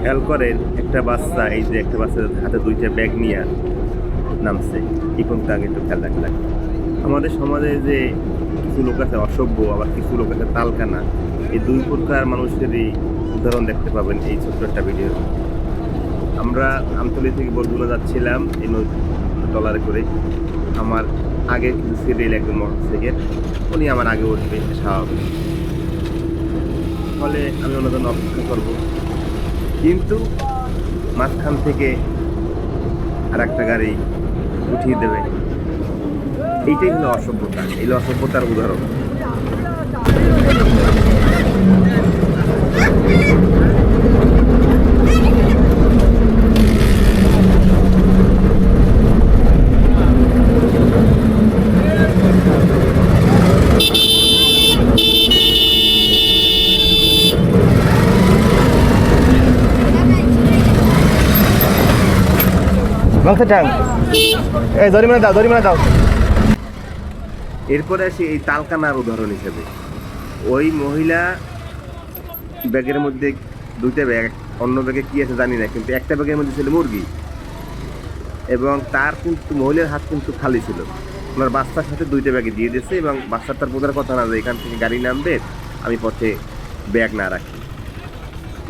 খেয়াল করেন একটা বাচ্চা, এই যে একটা বাচ্চা হাতে দুইটা ব্যাগ নিয়ে নামছে। কোনটা আগে একটু খেয়াল রাখলাম আমাদের সমাজে যে কিছু লোক আছে অসভ্য, আবার কিছু লোক আছে তালকানা এই দুই প্রকার মানুষেরই উদাহরণ দেখতে পাবেন এই ছোট্ট একটা ভিডিও আমরা আমতলি থেকে বরগুনা যাচ্ছিলাম, এই টলারে করে। আমার আগে কিন্তু সিরিয়াল একজন মোটরসাইকেল উনি আমার আগে উঠবে স্বাভাবিক। ফলে আমি জন্য অপেক্ষা করব। কিন্তু মাঝখান থেকে আর একটা গাড়ি উঠিয়ে দেবে। এইটাই হলো অসভ্যতা এই অসভ্যতার উদাহরণ। এই দাও দাও। এরপরে আসি এই তালকানার উদাহরণ হিসেবে। ওই মহিলা ব্যাগের মধ্যে দুইটা ব্যাগ, অন্য ব্যাগে কি আছে জানি না, কিন্তু একটা ব্যাগের মধ্যে ছিল মুরগি। এবং তার কিন্তু, মহিলার হাত কিন্তু খালি ছিল। ওনার বাচ্চার সাথে দুইটা ব্যাগে দিয়ে দিয়েছে এবং বাচ্চার তার বোঝার কথা না যে এখান থেকে গাড়ি নামবে, আমি পথে ব্যাগ না রাখি।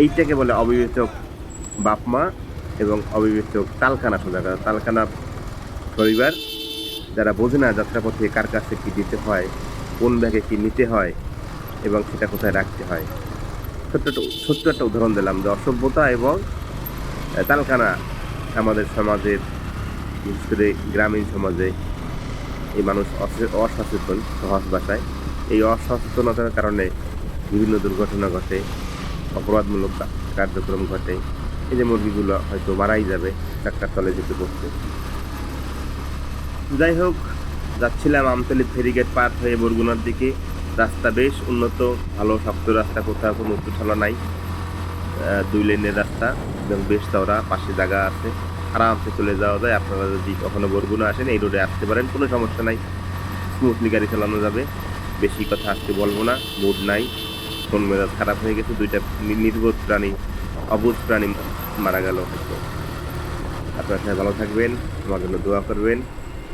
এইটাকে বলে অবিবেচক বাপ মা এবং অবিবেচক তালখানা সোজা কথা। তালকানা পরিবার যারা বোঝে না যাত্রাপথে কার কাছে কী দিতে হয়, কোন ব্যাগে কী নিতে হয় এবং সেটা কোথায় রাখতে হয়। ছোট্ট ছোট্ট একটা উদাহরণ দিলাম যে অসভ্যতা এবং তালখানা আমাদের সমাজের বিশেষ করে গ্রামীণ সমাজে এই মানুষ অসচেতন সহজ ভাষায়। এই অসচেতনতার কারণে বিভিন্ন দুর্ঘটনা ঘটে, অপরাধমূলক কার্যক্রম ঘটে। এই যে মুরগিগুলো হয়তো মারাই যাবে চারটার তলে যেতে বসতে যাই হোক, যাচ্ছিলাম আমতলি ফেরিগেট পার হয়ে বরগুনার দিকে। রাস্তা বেশ উন্নত, ভালো, শক্ত রাস্তা, কোথাও কোনো উঁচুঠালা নাই। দুই লেনের রাস্তা, এবং বেশ চওড়া, পাশে জায়গা আছে। আরামসে চলে যাওয়া যায়। আপনারা যদি কখনো বরগুনা আসেন, এই রোডে আসতে পারেন, কোনো সমস্যা নাই। স্মুথলি গাড়ি চালানো যাবে। বেশি কথা আজকে বলব না মুড নাই। কোন মেজাজ খারাপ হয়ে গেছে, দুইটা নির্বোধ প্রাণী অবুধ প্রাণী মারা গেল। হয়তো আপনারা সবাই ভালো থাকবেন, আমার জন্য দোয়া করবেন।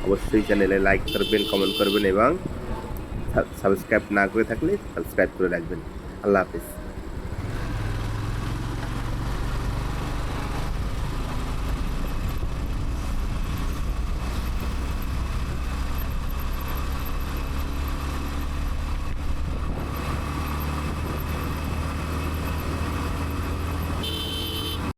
অবশ্যই চ্যানেলে লাইক করবেন কমেন্ট করবেন এবং সাবস্ক্রাইব না করে থাকলে সাবস্ক্রাইব করে রাখবেন। আল্লাহ হাফিজ।